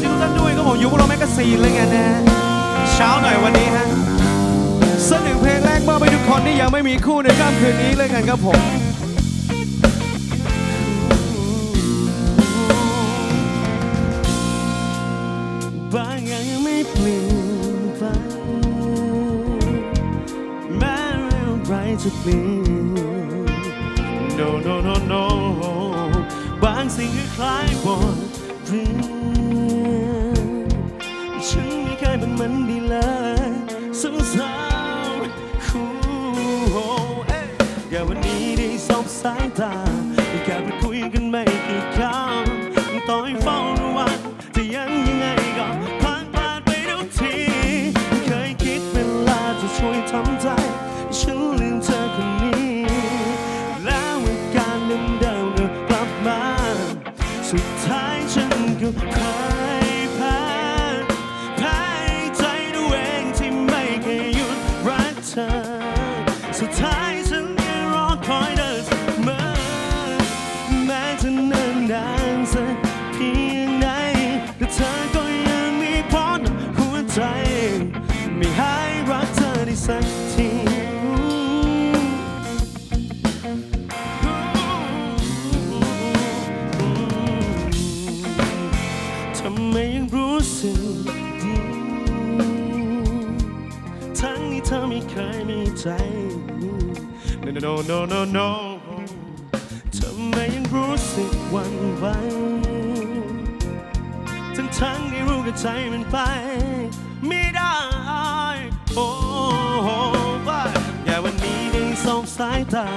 วัสดีทุกท่านด้วยครับผมอยู่พวกเราแมกกาซีนเลยกันนะเช้าหน่อยวันนี้ฮะสักหนึ่งเพลงแรกมอบไปทุกคนที่ยังไม่มีคู่ในค่ำคืนนี้เลยกันครับผมบางอย่างยังไม่เปลี่ยนไปแม้เรื่องไรจะเปลี่ยน no no no no บางสิ่งคล้ายบทเรียน ม่เคยมีใจ no no no no no no ทำไมยังรู้สึกหวันไหวทั้งทั้งที่รู้กับใจมันไป ไม่ได้โอ้โหว่าอย่าวันนี้ได้สองสายตา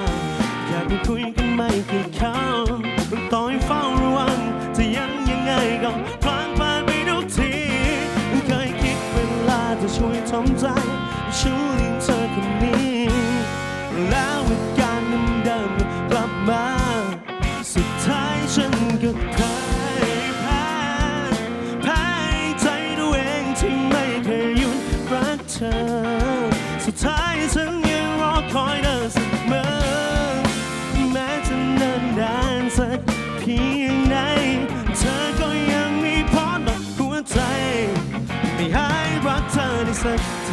อยากไปคุยกันไม่กี่คำต้องต่อยเฝ้าระวังจะยังยังไงก็พลานผ่านไปทุกทีเคยคิดเวลาจะช่วยทำใจ ฉันลืมเธอคนนี้ แล้วอาการเดิมๆกลับมา สุดท้ายฉันก็พ่ายแพ้แพ้ใจตัวเองที่ไม่เคยหยุดรักเธอ สุดท้ายฉันยังรอคอยเธอเสมอแม้จะเนิ่นนานสักเพียงไหนเธอก็ยังมีพอดอกหัวใจ ไม่หายรักเธอได้สัก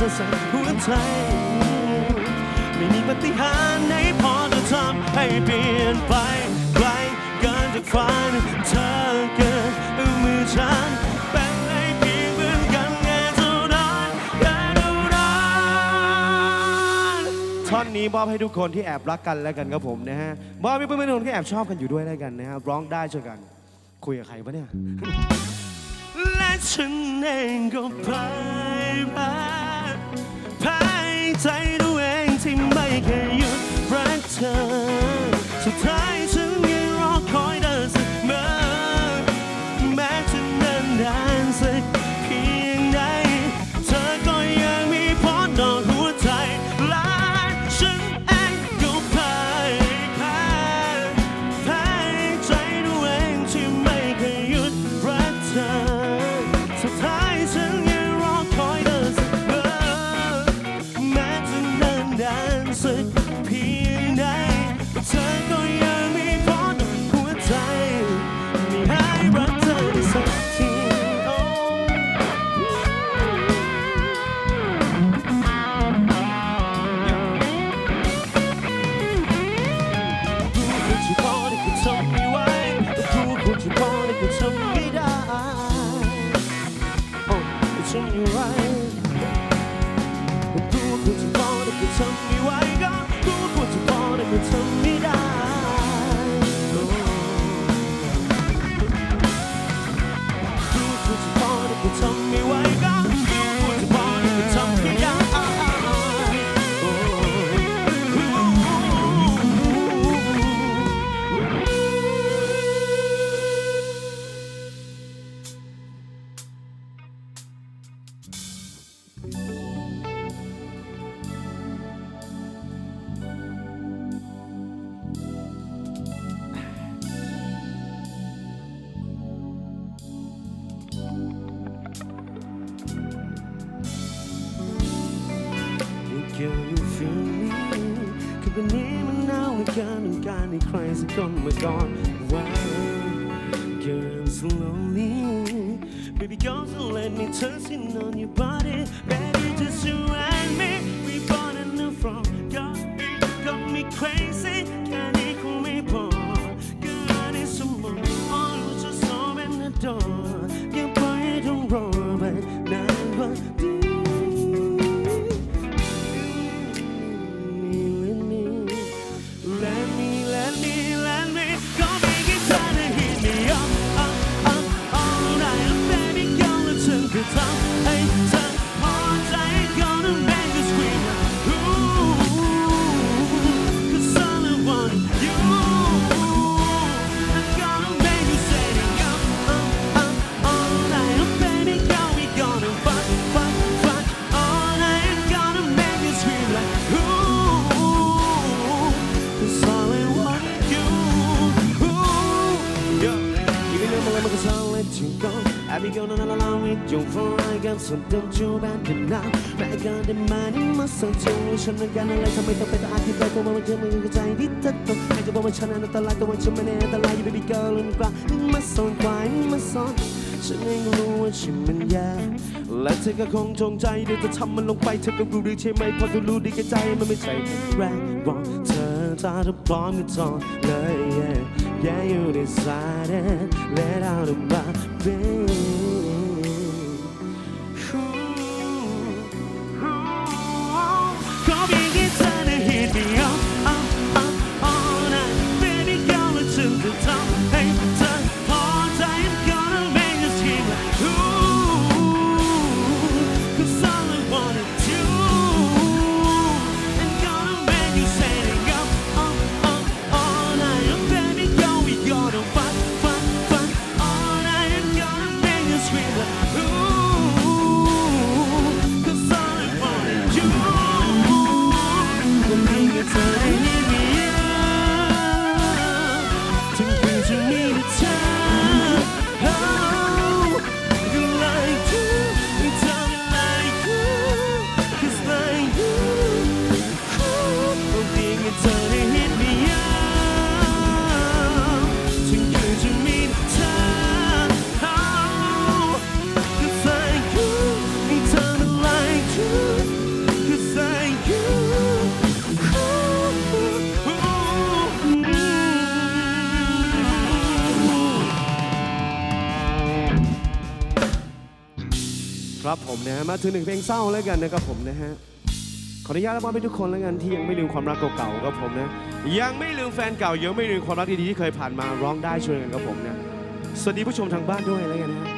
จะสั่นหัวใจไม่มีปฏิหารไหนพอจะทำให้เปลี่ยนไปไกลเกินจากฝันเธอเกินมือฉันเป็นไอ้เพียงเหมือนกันแค่เท่านั้นแค่เท่านั้นท่อนนี้มอบให้ทุกคนที่แอบรักกันแล้วกันครับผมนะฮะมอบให้เพื่อนๆคนที่แอบชอบกันอยู่ด้วยแล้วกันนะครับร้องได้ช่วยกัน คุยกับใครปะเนี่ยและฉันเองก็พ่ายแพ้ วันนี้มันหนาวเหลือเกินต้องการให้ใครสักคนมาก่อนว่า Girls lonely Baby girl let me touching on your body. Baby just you and me We born and new from. God Got me crazy. For I got so don't you abandon now. แม้การได้มานี่มาสั่งจูฉันนั้นการอะไรทำไมต้องเป็นต้ออธิบายตัวมันจะไม่เข้าใจที่เธอต้องให้จะบอกว่าฉันนั้นอันตรายตัวว่าฉันไม่แน่อันตราย you baby girl ลืมกว่านี่มาสอนควานี่มาสอนฉันเองรู้ว่าฉันมันแย่และเธอก็คงจงใจเดี๋ยวจะทำมันลงไปเธอก็รู้ดีใช่ไหมพราะเธอรู้ดีแก่ใจมันไม่ใช่แรงบอกเธอถ้าเธอพร้อมก็จองเลย yeah yeah you decided let out of my bed วัน ครับผมนะฮะมาถึงหนึ่งเพลงเศร้าแล้วกันนะครับผมนะฮะขออนุญาตรับมอบให้ทุกคนแล้วกันที่ยังไม่ลืมความรักเก่าๆครับผมนะยังไม่ลืมแฟนเก่ายังไม่ลืมความรักดีๆที่เคยผ่านมาร้องได้ช่วยกันครับผมนะสวัสดีผู้ชมทางบ้านด้วยแล้วกันนะฮะ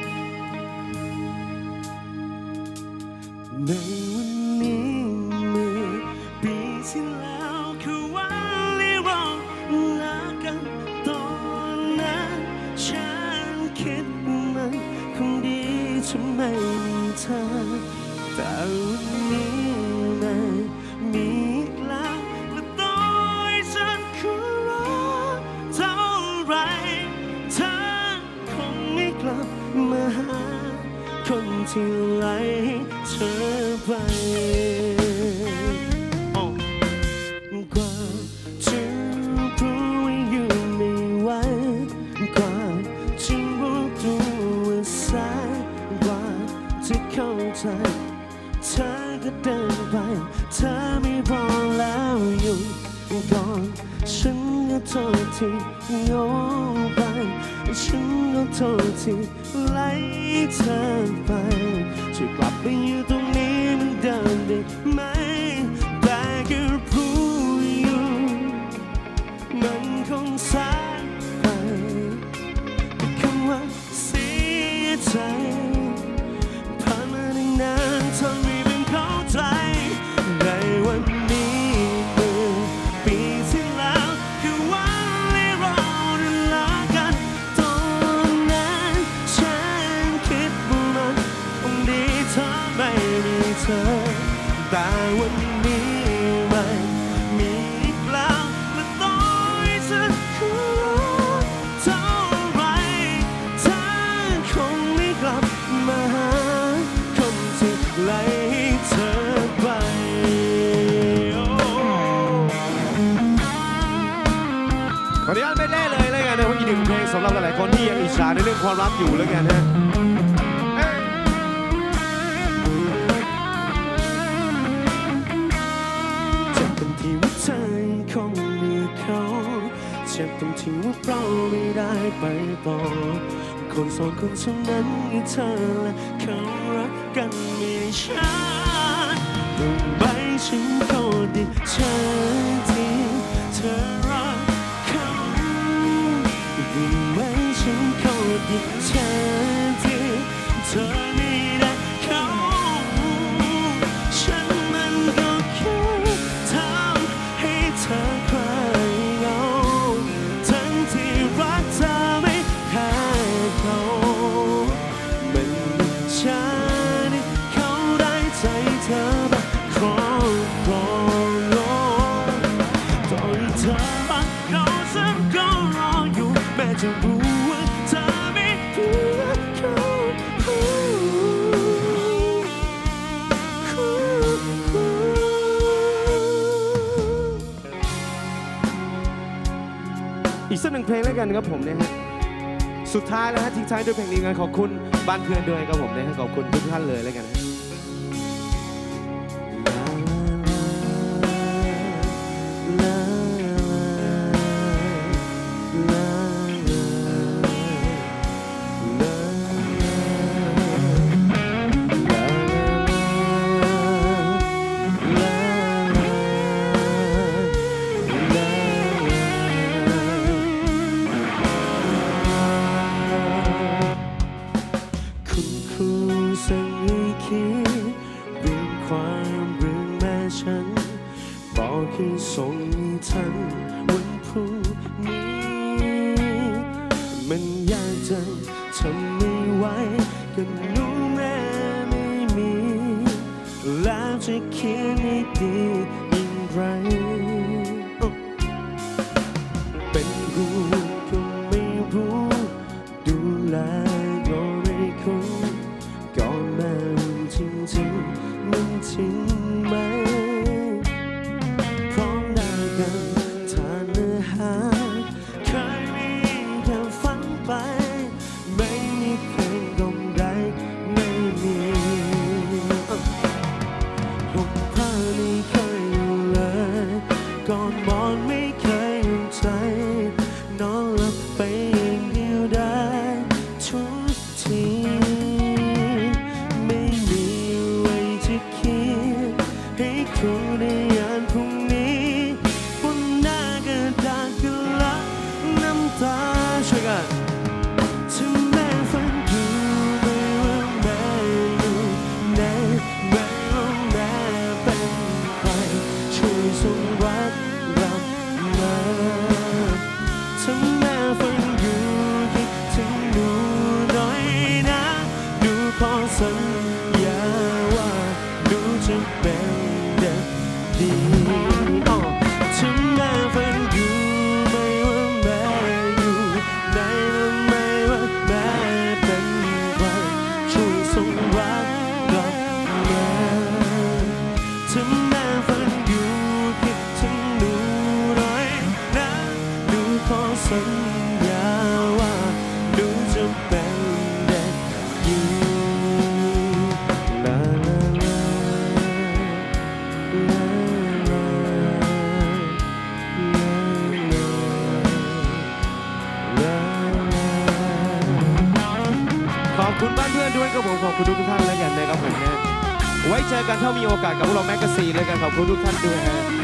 ใน หา คนที่ไล่เธอไปอ๋อกว่าจะ โทษที่โง่ไปฉันก็โทษที่ไล่เธอไปช่วยกลับไปอยู่ตรงนี้เหมือนเดิมได้ไหมแต่ก็รู้อยู่มันคงสายไปแต่คำว่าเสียใจ นึ่งเพลงสำหรับหลายๆคนที่ยังอิจฉาในเรื่องความรักอยู่แล้วกันฮะเอ้ยเจ็บตรงที่ว่าเธองคงมีเขาเจ็บตรงที่ว่าเราไม่ได้ไปต่อคนสองคนเท่านั้นที่เธอและเขารักกันไม่ได้ฉันรู้ไหมฉันก็ดีเอีกสักหนึ่งเพลงแล้วกันครับผมนะฮะสุดท้ายแล้วฮะทิ้งท้ายด้วยเพลงนี้กันขอบคุณบ้านเพื่อนด้วยครับผมนะฮะขอบคุณทุกท่านเลยแล้วกันนะ จะเขียนให้ดีอย่างไรเป็น ณบ้านเพื่อนด้วยครับผมขอบคุณทุกท่านแล้วกันนะครับผมนะไว้เจอกันถ้ามีโอกาสกับพวกเราแมกกาซีนแล้วกันขอบคุณทุกท่านด้วยนะ